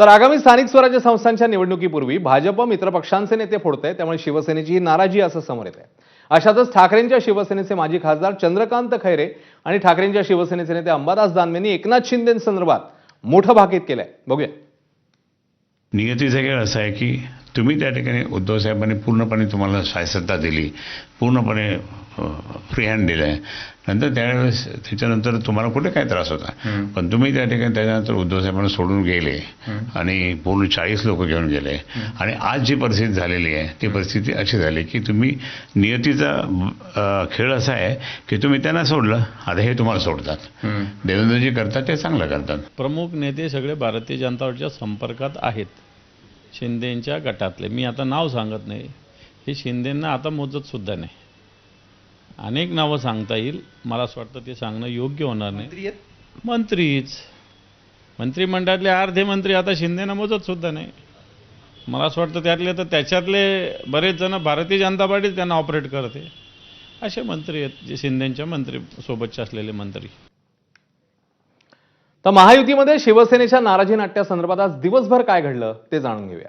तर आगामी स्थानिक स्वराज्य संस्थांच्या निवडणुकीपूर्वी भाजप मित्रपक्षांचे नेते फोडत आहे त्यामुळे शिवसेनेची ही नाराजी असं समोर येत आहे अशातच ठाकरेंच्या शिवसेनेचे माजी खासदार चंद्रकांत खैरे आणि ठाकरेंच्या शिवसेनेचे नेते अंबादास दानवेंनी एकनाथ शिंदेसंदर्भात मोठं भाकीत केलंय. बघूया. नियतीचा खेळ असा आहे की तुम्ही त्या ठिकाणी उद्धव साहेबांनी पूर्णपणे तुम्हाला शासकता दिली पूर्णपणे फ्री हँड दिलं आहे नंतर त्यावेळेस त्याच्यानंतर तुम्हाला कुठे काय त्रास होता? पण तुम्ही त्या ठिकाणी त्याच्यानंतर उद्धव साहेबांना सोडून गेले आणि पूर्ण चाळीस लोक घेऊन गेले. आणि आज जी परिस्थिती झालेली आहे ती परिस्थिती अशी झाली की तुम्ही नियतीचा खेळ असा आहे की तुम्ही त्यांना सोडलं आता हे तुम्हाला सोडतात. देवेंद्रजी करतात ते चांगलं करतात. प्रमुख नेते सगळे भारतीय जनता पार्टीच्या संपर्कात आहेत. शिंदेंच्या गटातले. मी आता नाव सांगत नाही. हे शिंदेंना आता मोजत सुद्धा नाही. अनेक नावं सांगता येईल. मला असं वाटतं ते सांगणं योग्य होणार नाही. मंत्रीच. मंत्रिमंडळातले अर्धे मंत्री आता शिंदेना मोजत सुद्धा नाही. मला असं वाटतं त्यातले तर त्याच्यातले बरेच जण भारतीय जनता पार्टीच त्यांना ऑपरेट करते. असे मंत्री आहेत जे शिंदेच्या मंत्री सोबतचे असलेले मंत्री. तर महायुतीमध्ये शिवसेनेच्या नाराजी नाट्यासंदर्भात आज दिवसभर काय घडलं ते जाणून घेऊया.